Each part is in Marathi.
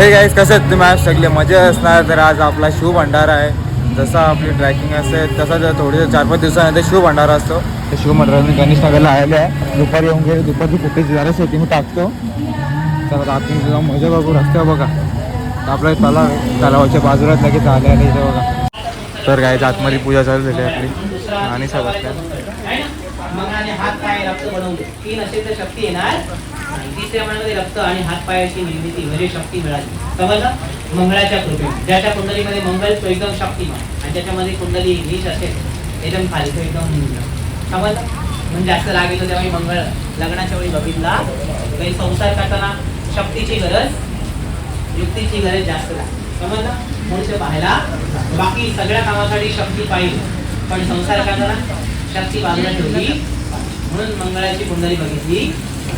हे गाईज कसं आहेत तुम्ही? आज सगळे मजा असणार. तर आज आपला शिव भंडारा आहे. जसा आपली ट्रॅकिंग असते तसा जर थोडी चार पाच दिवसानंतर शिव भंडारा असतो. तर शिव भंडारा गणेश नगरला आलेले आहे. दुपारी येऊन गेले. दुपारची फुटेज जरा शेती मी टाकतो. तर आतून जाऊन मजा बघू. रस्त्यावर बघा. तर आपलं तलाव तलावाच्या बाजूलाच लगेच आले आले इथे बघा. तर गायची आतमध्ये पूजा चालू झाली आहे आपली. आणि सब असल्या रक्त आणि हातपायाची निर्मिती म्हणजे शक्ती मिळाली. समजलं मंगळाच्या कृपेने ज्याच्या कुंडलीमध्ये मंगल तो एकदम शक्तिमान. आणि ज्याच्यामध्ये कुंडली नीच असेल एकदम खाली तो एकदम समजलं म्हणजे जास्त राग येतो त्यावेळी मंगळ लग्नाच्या वेळी बघितला काही संसार करताना शक्तीची गरज युक्तीची गरज जास्त लागते समजलं म्हणून ते पाहायला बाकी सगळ्या कामासाठी शक्ती पाहिजे. पण संसार करताना शक्ती बाजूला ठेवली. म्हणून मंगळाची कुंडली बघितली.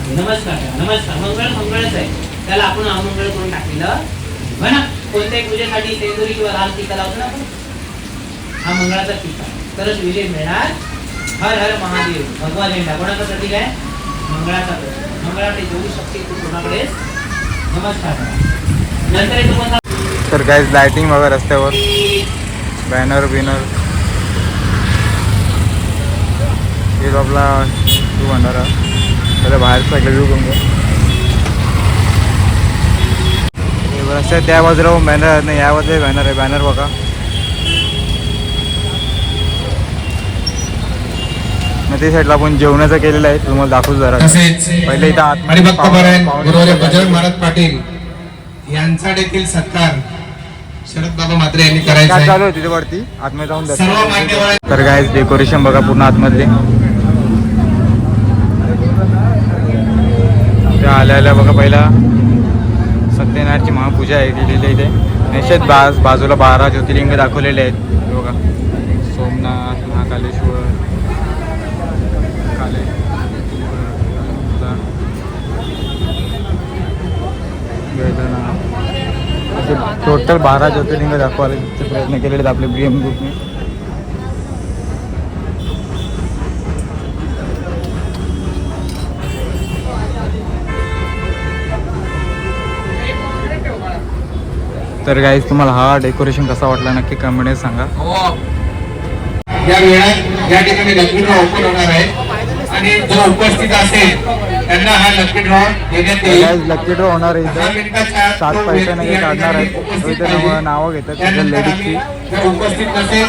नमस्कार नमस्कार मंगळ मंगळच आहे. त्याला आपण अमंगळ करून टाकलेलं. म्हणा कोणत्याही पूजेसाठी तेंदुरी किंवा लाल टीका लावतो ना आपण? हा मंगळाचा टीका. तरच विजय मिळणार. हर हर महादेव. भगवा झेंडा कोणाचा प्रतीक आहे? मंगळाचा प्रतीक. मंगळाकडे जेवढी शक्ती तू कोणाकडे? नमस्कार. नंतर तुम्हाला तर गाईज लायटिंग बघा रस्त्यावर. बॅनर बिनर हे जो आपला शिव भंडारा त्याला बाहेर व्ह्यू करून घ्या. रस्त्यात त्या बाजूला बॅनर नाही या बाजूला बॅनर आहे बॅनर बघा. ते साईडला आपण जेवणाचं केलेलं आहे तुम्हाला दाखवू जरा. पहिले इथं आत हरिभक्त परायण पाहुणे- गुरुवर्य बजरंग महाराज पाटील यांचा देखील सत्कार शरद बाबा यांनी करायचा चालू आहे तिथे वरती? आतमध्ये जाऊन तर काय डेकोरेशन बघा पूर्ण आतमधले. त्या आल्या आल्या बघा पहिला. सत्यनारायणची महापूजा आहे दिलेली इथे. निषेध बाज बाजूला बारा ज्योतिर्लिंग दाखवलेले आहेत. बघा. सोमनाथ महाकालेश्वर काले असे टोटल बारा ज्योतिर्लिंग दाखवायचे प्रयत्न केलेले आहेत आपले बी एम ग्रुपने तर गाईज तुम्हाला हा डेकोरेशन कसा वाटला नक्की कमेंट सांगा. या वेळात या ठिकाणी लकी ड्रॉ ओपन होणार आहे. आणि जो उपस्थित असेल त्यांना हा लकी ड्रॉ देण्यात येईल. गाईज लकी ड्रॉ होणार आहे दहा इथे सात पैशाने व्यक्ती या काढणार आहेत. इथे नावं- घेतात. त्यानंतर लेडीजची. जर उपस्थित नसेल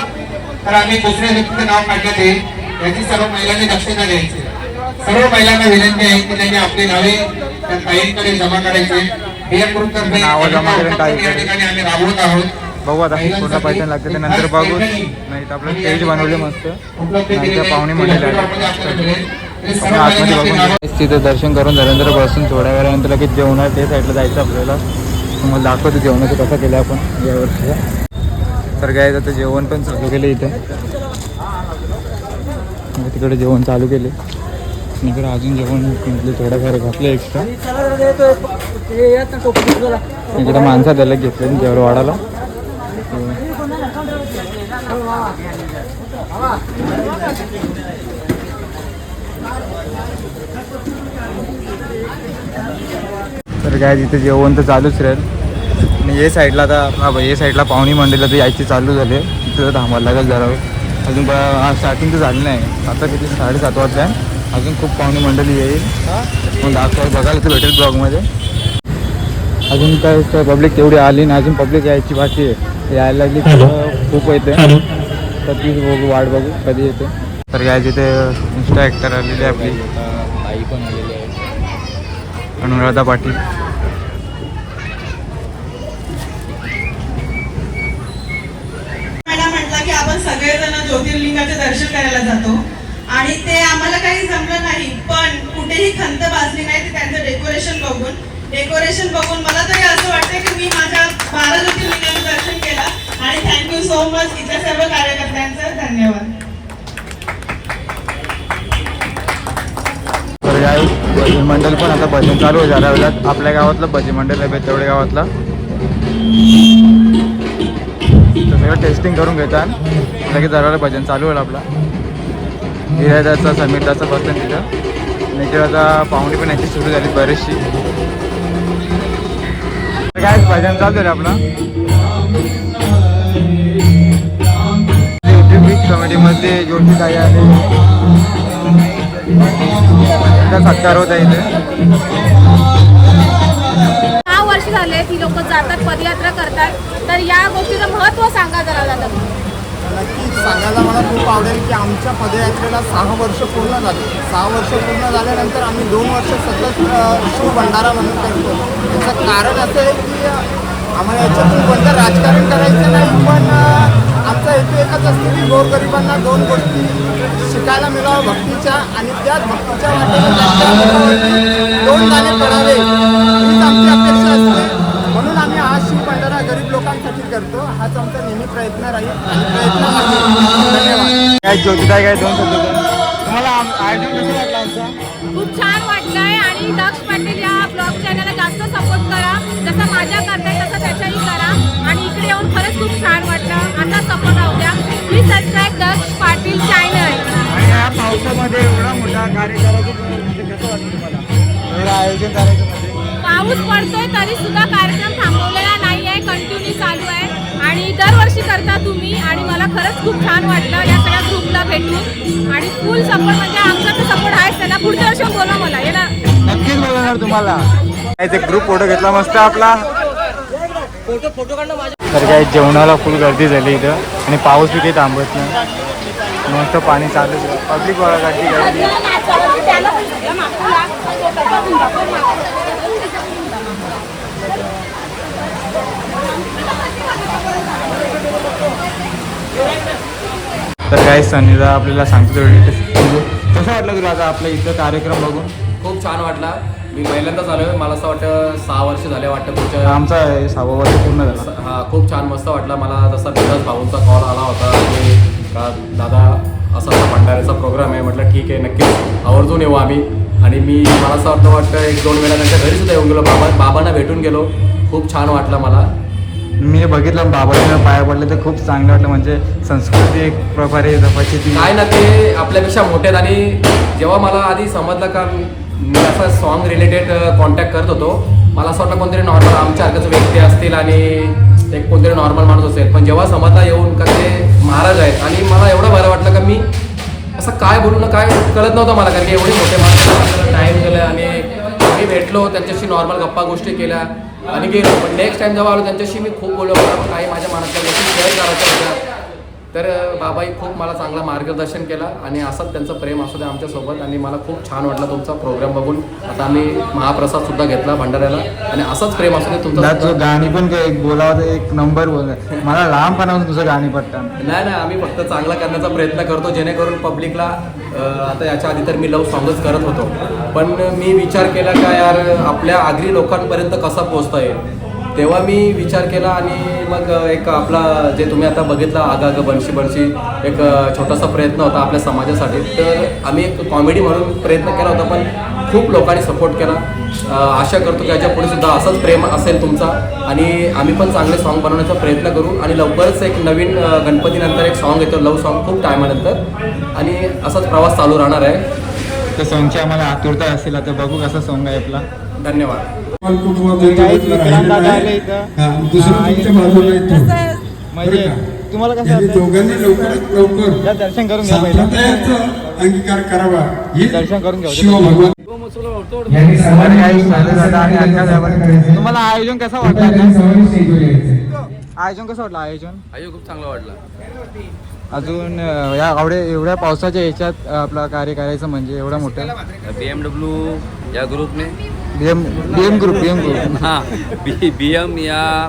तर आम्ही दुसऱ्या व्यक्तीचं नाव काढण्यात येईल. याची सर्व महिलांनी दक्षता द्यायची सर्व महिलांना विनंती आहे की त्यांनी आपली नावे त्या ताईंकडे जमा करायचे. हे ग्रुपतर्फे नावं जमा करून या ताईंकडे. ठिकाणी आम्ही राबवत आहोत. बघू आता पूर्ण पैठण लागते ते नंतर बघू. नाही तर आपलं स्टेज बनवले मस्त. नाही तर पाहुणे आपण आतमध्ये बघून तिथे दर्शन करून झाल्यानंतर बसून थोड्या वेळानंतर लगेच जेवणार ते साईडला जायचं आपल्याला. तुम्हाला दाखवतो जेवणाचं कसं केलं आपण यावर्षीचं तर काय आता जेवण पण चालू केलं इथे. मग तिकडे जेवण चालू केले. मी इकडे अजून जेवण म्हटलं थोडंफार घातलं एक्स्ट्रा इकडे माणसा त्याला घेतले जेवढं वाढायला. तर काय तिथे जेवण तर चालूच राहील. आणि हे साईडला आता हा भाई ये साईडला पाहुणी मंडळीला तर यायची चालू झाले तिथं थांबायला लागेल जरा अजून स्टार्टिंग तर झाली नाही. आता किती? साडेसात वाजल्या आहे अजून खूप पाहुणी मंडळी येईल. मग दाखवा बघायला भेटेल ब्लॉगमध्ये. अजून काय पब्लिक तेवढी आली ना अजून पब्लिक यायची बाकी आहे. यायला लागली तर खूप येते. तर ती बघू वाट बघू कधी येते. तर काय तिथे इन्स्टा ॲक्टर आलेली आहे आपली. आई पण आलेली आहे अनुराधा पाटील. मला म्हटलं की आपण सगळेजण ज्योतिर्लिंगाचे दर्शन करायला जातो. आणि ते आम्हाला काही जमलं नाही. पण कुठेही खंत भासली नाही ते त्यांचं डेकोरेशन बघून. डेकोरेशन बघून मला तरी असं वाटतं की मी माझ्या बारा ज्योतिर्लिंगाचं दर्शन केलं. आणि थँक्यू सो मच इतर सर्व कार्यकर्त्यांचं. धन्यवाद. तर भजन मंडळ पण आता भजन चालू आहे. झाल्या वेळात आपल्या गावातलं भजन मंडळ आहे बेतवडे गावातला. तर सगळं टेस्टिंग करून घेतात. लगेच जरा भजन चालू होईल आपला. हिरायदाचा समीरदाचा बसतं तिथं. आणि पाहुणे आता पण याची सुरू झाली बरीचशी. काय भजन चालू आहे रे आपला? युट्यूब कमेडीमध्ये जोशी काय आहे सत्कार होत आहे इथे. सहा वर्ष झाले ती लोक जातात पदयात्रा करतात. तर या गोष्टीचं महत्त्व सांगा जरा दादा. नक्कीच. सांगायला मला खूप आवडेल की आमच्या पदयात्रेला सहा वर्ष पूर्ण झाले. सहा वर्ष पूर्ण झाल्यानंतर आम्ही दोन वर्ष सतत शिव भंडारा म्हणून करतो याचं कारण असं आहे की आम्हाला याच्यातून कोणतं राजकारण करायचं नाही पण आमचा हेतू एकच असतो की गोरगरिबांना दोन गोष्टी शिकायला मिळावं भक्तीच्या आणि त्याच भक्तीच्या वाटेने दोन दाणे पडावे हीच आमची अपेक्षा असते. म्हणून आम्ही हा शिव भंडारा गरीब लोकांसाठी करतो. हाच आमचा नेहमी प्रयत्न राहील आणि प्रयत्न आहे धन्यवाद. काय ज्योतिताई काय दोन शब्द बोला. तुम्हाला आम- आयोजन कसं वाटलं आमचं? खूप छान वाटलंय आणि दक्ष पाटील या ब्लॉग चॅनलला जास्त सपोर्ट करा. जसं माझ्या करताय तसं त्याच्याही करा. आणि इकडे येऊन खरंच खूप छान वाटलं. आता सपोर्ट राहू द्या. Please subscribe Daksh Patil channel आणि या पावसामध्ये एवढा मोठा कार्यक्रम म्हणजे कसं वाटतं तुम्हाला? एवढं आयोजन करायचं म्हणजे? पाऊस पडतोय तरी सुद्धा कार्यक्रम थांबवलेला नाही आहे कंटिन्यू चालू आणि दरवर्षी करता तुम्ही आणि मला खरंच खूप छान वाटलं या सगळ्या ग्रुपला भेटून. आणि फुल सपोर्ट म्हणजे आमचा तर सपोर्ट आहेच त्याला पुढच्या वर्षी बोला मला. ना नक्कीच बोलणार तुम्हाला. ते ग्रुप फोटो घेतला मस्त आपला. तर काय जेवणाला फुल गर्दी झाली इथं. आणि पाऊस बी काही थांबत नाही. मस्त पाणी चालूच पब्लिक गर्दी गर्दी. तर काय सनीला आपल्याला सांगतो कसं वाटलं तुला आता आपल्या इथं कार्यक्रम बघून? खूप छान वाटला. मी पहिल्यांदाच आलो आहे मला असं वाटतं सहा वर्ष झाले वाटतं पुढच्या आमचा सहावं वर्ष पूर्ण झाला. हा खूप छान मस्त वाटला. मला जसा विकास भाऊंचा कॉल आला होता की का दादा असा असा भंडाऱ्याचा प्रोग्राम आहे. म्हटलं ठीक आहे नक्कीच आवर्जून येऊ आम्ही. आणि मी मला असं वाटतं वाटतं एक दोन वेळा त्यांच्या घरी सुद्धा येऊन गेलो. बाबा बाबांना भेटून गेलो. खूप छान वाटलं मला. मी बघितलं बाबाच्या पाया पडले तर खूप चांगलं वाटलं. म्हणजे संस्कृती एक प्रकारे जपायची ती काय ना ते आपल्यापेक्षा मोठे आहेत आणि जेव्हा मला आधी समजलं का मी असं सॉन्ग रिलेटेड कॉन्टॅक्ट करत होतो मला असं वाटलं कोणतरी नॉर्मल आमच्या हरकत व्यक्ती असतील आणि एक कोणतरी नॉर्मल माणूस असेल. पण जेव्हा समजला येऊन का ते महाराज आहेत आणि मला एवढं बरं वाटलं का मी असं काय बोलू ना काय कळत नव्हतं मला कारण की एवढे मोठे माणसं टाईम गेलं आणि मी भेटलो त्यांच्याशी नॉर्मल गप्पा गोष्टी केल्या. आणि गेलो. पण नेक्स्ट टाइम जेव्हा आलो त्यांच्याशी मी खूप बोललो. काही माझ्या मनातल्या गोष्टी शेअर करायच्या होत्या. तर बाबाई खूप मला चांगला मार्गदर्शन केलं आणि असंच त्यांचं प्रेम असू द्या आमच्यासोबत आणि मला खूप छान वाटलं तुमचा प्रोग्राम बघून. आता आम्ही महाप्रसाद सुद्धा घेतला भंडाऱ्याला आणि असंच प्रेम असू दे तुमचं गाणी पण एक बोलावं एक नंबर बोल. मला लहानपणापासून तुझं गाणी पडतात नाही नाही आम्ही फक्त चांगला करण्याचा प्रयत्न करतो जेणेकरून पब्लिकला आता याच्या आधी तर मी लव सॉंगच करत होतो. पण मी विचार केला का यार आपल्या आगरी लोकांपर्यंत कसा पोहोचता येईल? तेव्हा मी विचार केला आणि मग एक आपला जे तुम्ही आता बघितला आगाग बनशी बनशी एक छोटासा प्रयत्न होता आपल्या समाजासाठी. तर आम्ही एक कॉमेडी म्हणून प्रयत्न केला होता पण खूप लोकांनी सपोर्ट केला. आशा करतो की याच्यापुढे सुद्धा असंच प्रेम असेल तुमचा. आणि आम्ही पण चांगले सॉन्ग बनवण्याचा प्रयत्न करू आणि लवकरच एक नवीन गणपतीनंतर एक सॉन्ग येतो लव सॉन्ग खूप टायमानंतर आणि असाच प्रवास चालू राहणार आहे. तर सॉंगची आम्हाला आतुरता असेल आता बघू कसा सॉंग आहे आपला. धन्यवाद. म्हणजे तुम्हाला कसं वाटतं? दोघांनी लवकरात लवकर या दर्शन करून घ्या पहिला. संप्रदायाचा अंगीकार करावा. दर्शन करून घ्या. तुम्हाला आयोजन कसं वाटलं? आयोजन कसं वाटलं? आयोजन? आयो खूप चांगला वाटला. अजून अं, या आवडे एवढ्या पावसाच्या ह्याच्यात अं, आपला कार्य करायचं म्हणजे एवढा मोठा? बी एम डब्ल्यू या ग्रुपने? BM BM group BM group. हां बी बी एम या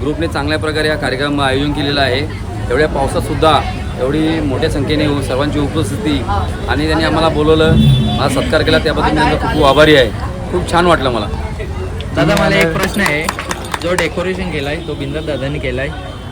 ग्रुपने चांगल्या प्रकारे हा कार्यक्रम आयोजन केलेला आहे. एवढ्या पावसातसुद्धा एवढी मोठ्या संख्येने उ- सर्वांची उपस्थिती आणि त्यांनी आम्हाला बोलवलं. मला सत्कार केला त्याबद्दल मी त्यांचा खूप खूप आभारी आहे. खूप छान वाटलं मला. दादा मला एक प्रश्न आहे. जो डेकोरेशन केलाय तो बिंदर दादानी केलाय.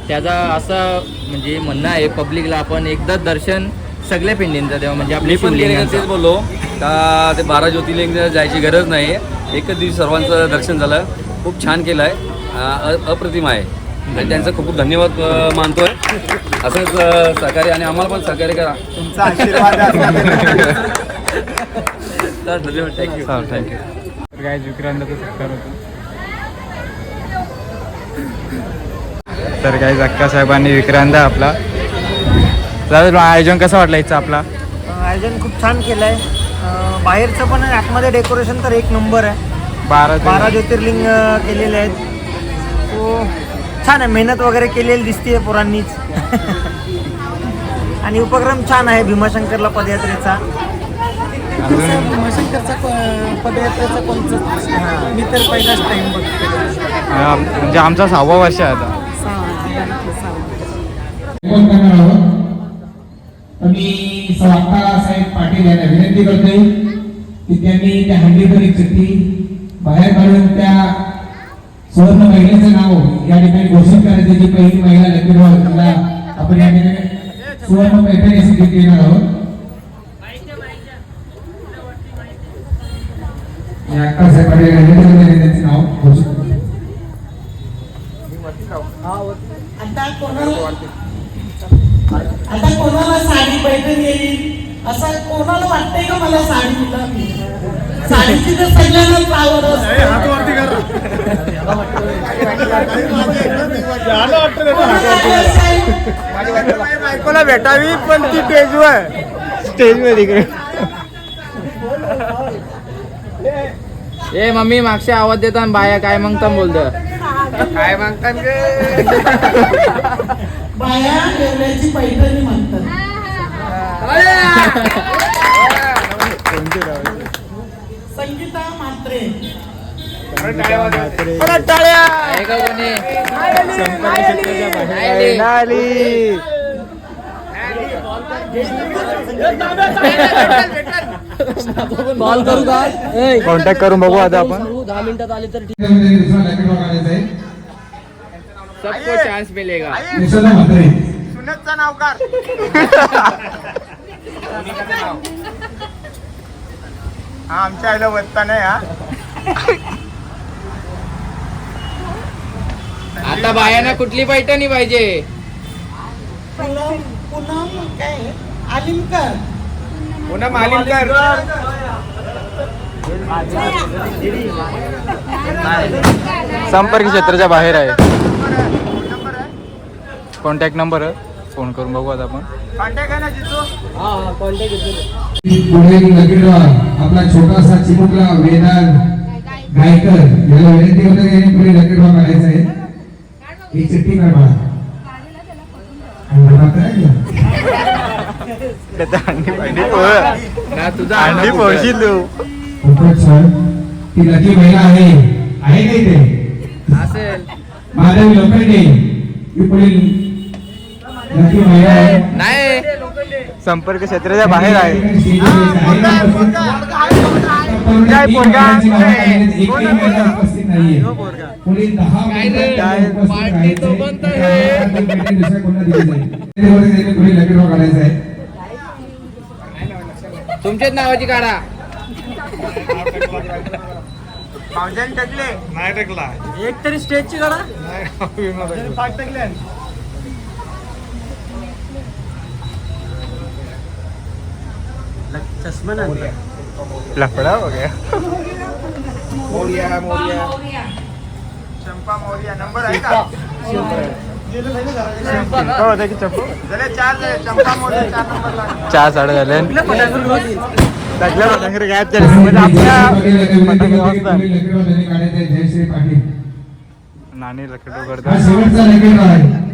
त्याचा असं म्हणजे म्हणणं आहे पब्लिकला आपण एकदा दर्शन सगळ्या पिंडींचा देवा म्हणजे मी आपली पण गेले शिवलिंगाचं. तेच बोललो का ते बारा ज्योतिर्लिंग जायची गरज नाही एकच दिवशी सर्वांचं दर्शन झालं. खूप छान केलं आहे अप्रतिम आहे. आणि त्यांचं खूप खूप धन्यवाद अ, मानतोय. असंच अ, सहकार्य आणि आम्हाला पण सहकार्य करा. तुमचा आशीर्वाद तर धन्यवाद. थँक्यू थँक्यू तर काय विक्रांतचा सत्कार होता. तर काय अक्का साहेबांनी विक्रांत आपला. दादा आयोजन कसं वाटलं इथं आपला? आयोजन खूप छान केलं आहे बाहेरचं पण आतमध्ये डेकोरेशन तर एक नंबर आहे. बारा बारा ज्योतिर्लिंग केलेले आहेत. तो छान आहे. मेहनत वगैरे केलेली दिसते पोरांनीच. आणि उपक्रम छान आहे भीमाशंकरला पदयात्रेचा. भीमाशंकरचा पदयात्रेचा कोणता? मी तर पहिलाच टाइम बघतो हा, म्हणजे आमचा सहावा वर्ष आहे आता कोण करणार आहोत तर मी स्वाता साहेब पाटील यांना विनंती करतोय की त्यांनी त्या हंडीभरी चिठ्ठी बाहेर काढून त्या सुवर्ण महिलेचं नाव या ठिकाणी घोषित करायची जी पहिली महिला लकी ड्रॉ तिला आपण या ठिकाणी सुवर्ण पैठणी अशी गिफ्ट येणार आहोत. मी अक्का साहेब पाटील यांनी विनंती करतोय त्यांचे नाव घोषित करा. आता कोणाला आता कोणाला साडी पैठणी येईल? असं कोणाला वाटतंय का मला साडी साडीची तर सगळ्यांनाच आवड बायकोला भेटावी पण ती स्टेजवर स्टेजवर इकडे. ए मम्मी मागच्या आवाज देतात बाया काय मग बोलतं. काय मागतात गे? बाया येवल्याची पैठणी म्हणतात. संगीता मात्रे कॉन्टॅक्ट करून बघू आता आपण. दहा मिनिटात आले तर काढायचा आहे. सबको चान्स मिलेगा। निसर्ग म्हात्रे सुनतचा नाव कार। हा आमच्या आईला वत्ता नाही हा। आता बायांना कुठली पैठणी पाहिजे। पूनम पूनम काय? आलिमकर पुन्हा मालिमकर संपर्क क्षेत्राच्या बाहेर आहे. कॉन्टॅक्ट नंबर फोन करून बघू आता आपण. कॉन्टॅक्ट आहे ना जितू? पुढे लकी ड्रॉ आपला छोटासा चिमुकला वेदांत गायकर याला विनंती करतो की पुढे काढायचा आहे. ही चिठ्ठी काढ. अंडी पोळशील तू. खूपच छान. ती लकी महिला आहे. असेल. माधवी लोखंडे ही पुढील लकी महिला आहे नाही. संपर्क क्षेत्राच्या बाहेर आहे. तुमच्याच नावाची काढा. पावसाने टकले. नाही टकला. एक तरी स्टेजची काढा. पाच टकले चष्मा नाही लफडा बघा मोर्या मोर्या चंपा मोर्या नंबर आहे का होता की चप्पू झाले चार झाले चंपा मोर्या चार नंबरला चार साडे झाले टाकल्या पतंगरे गायब झाले म्हणजे आपल्या पतंग नाणी लकडो हा करतात शेवटचा आहे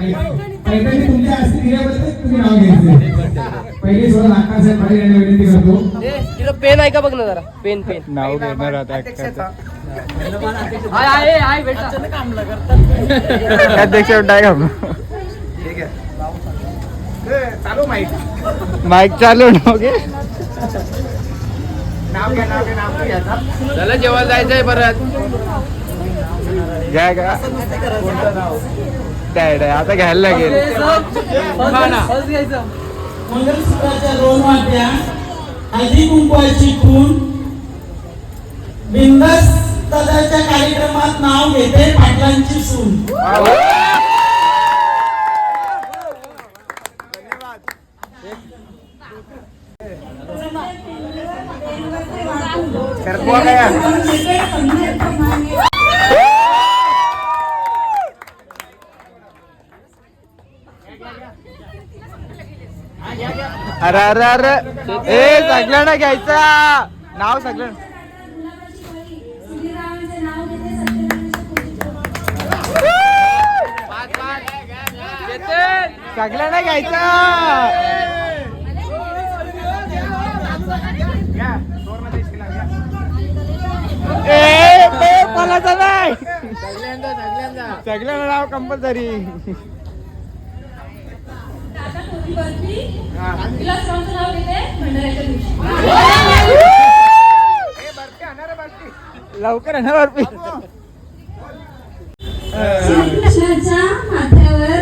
पहिल्यांदा तुमच्या हस्ते दिल्याबद्दल तुम्ही नाव घ्यायचं. पहिली अक्कासाहेब पाटील यांना विनंती करतो. तिला पेन आहे का बघ ना जरा? Pen pen. नाव घेणार आता अध्यक्ष चालू माहिती माईक चालू ओके? नाव घ्या नाव घ्या नाव घ्या. चला जेव्हा जायचंय परत. का काय नाही, आता घ्यायला लागेल. मंगलसूत्राच्या दोन वाट्या हळदी कुंकवाची खून बिंदास दादाच्या कार्यक्रमात नाव घेते पाटलांची सून. शरद अरे अरे अरे ए सगळ्यांना घ्यायचा. नाव सगळं. सगळ्यांना घ्यायचा. ए बे, कोणाचं नाही? सगळ्यांना नाव कंपल्सरी लवकर येणार बर्फी. श्रीकृष्णाच्या माथ्यावर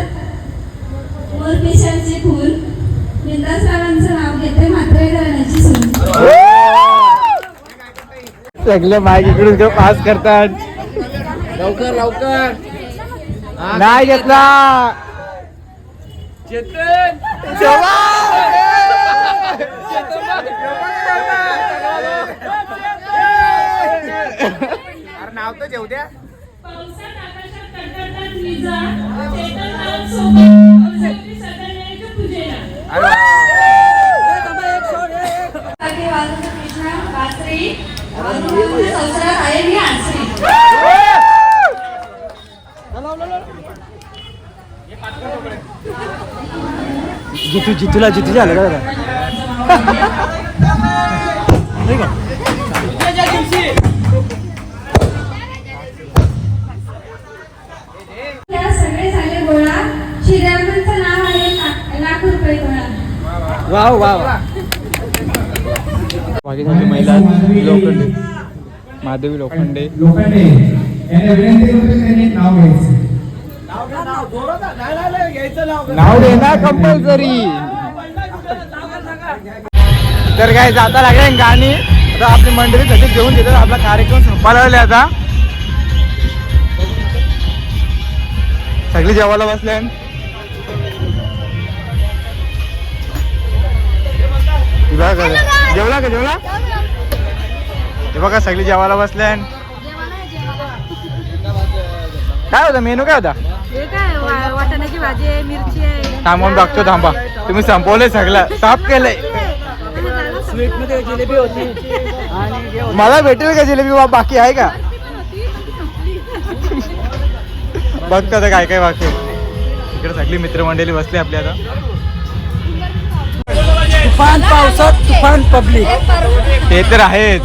मोरपेशाचे फूल. बिंदासरावांचं नाव घेते म्हात्रे घराण्याची सून सगळे माईक इकडून घेऊन पास करतात. लवकर लवकर. नाही घेतला. अरे नाव तर घेऊ द्या. पावसात आकाशात कडकडतात विजा. चेतन सोबत जितू जितूला जितू झालं का गोळा. वाव वाव बाकीच्या महिला लोखंडे. माधवी लोखंडे लोखंडे यांना विनंती करतो की त्यांनी नाव घ्यायचं नाव देणार कंपल्सरी तर काय जाता लागेल गाणी. आता आपली मंडळी तशी घेऊन देतात. आपला कार्यक्रम संपायला आता. सगळी जेवायला बसले जेवला का? जेवला? हे बघा सगळी जेवायला बसले काय होता? मेनू काय होता? वाटाण्याची भाजी आहे मिरची आहे. थांबून बघतो थांबा. तुम्ही संपवलंय सगळं. साफ केलंय. मला भेटेल का जिलेबी बा बाकी आहे का? बघतो आता काय काय बाकी. इकडे सगळी मित्रमंडळी बसली आपली आता. तुफान पावसात तुफान पब्लिक. ते तर आहेच.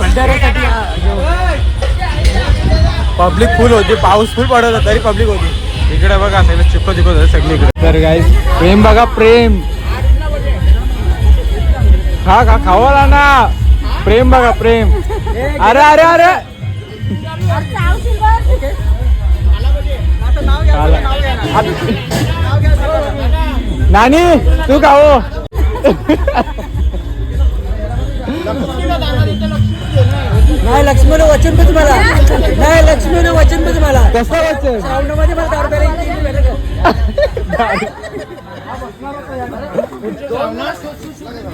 पब्लिक फुल होती पाऊस फुल पडत होता तरी पब्लिक होती. इकडे बघा सगळं चिपक चिपक होतं सगळी इकडे. तर गाईस प्रेम बघा प्रेम. खा खा खावाला ना प्रेम बघा प्रेम. अरे अरे अरे. नानी तू खाओ नाही लक्ष्मीनं वचन पण तुम्हाला. नाही लक्ष्मीनं वचन पण तुम्हाला. कसं वाचन? श्रावणामध्ये मला दहा रुपयाला एक तीन भेटेल का?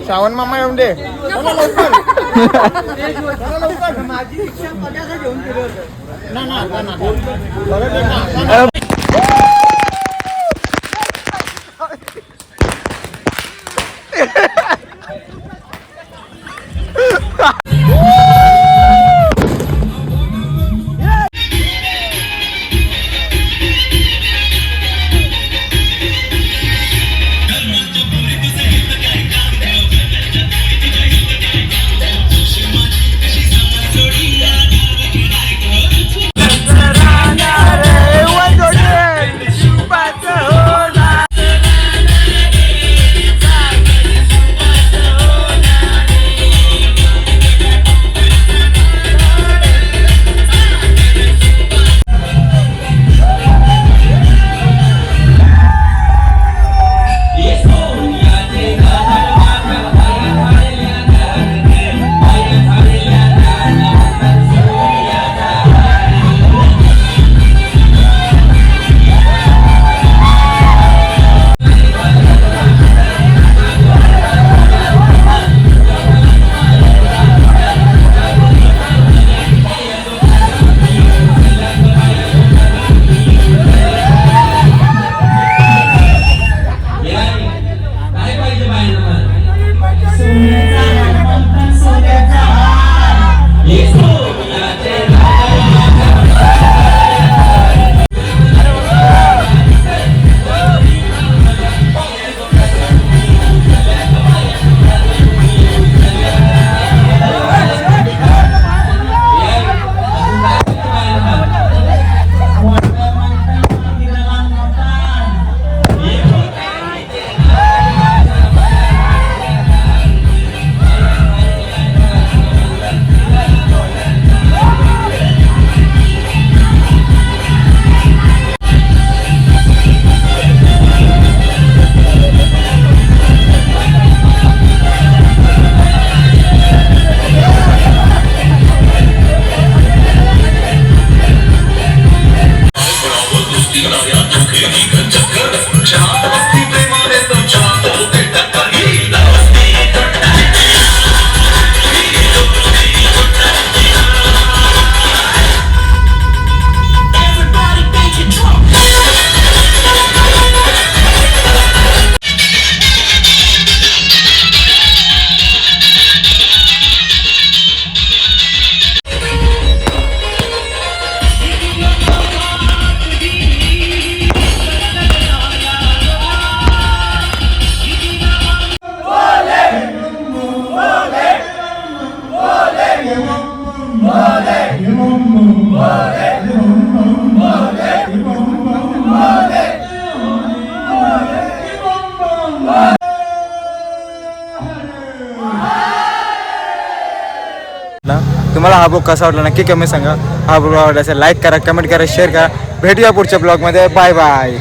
श्रावण मामा येऊन दे. ब्लॉग कसा वाटला नक्की कमेंट सांगा. हा ब्लॉग आवडला असेल लाईक करा कमेंट करा शेअर करा. भेटूया पुढच्या ब्लॉगमध्ये. Bye bye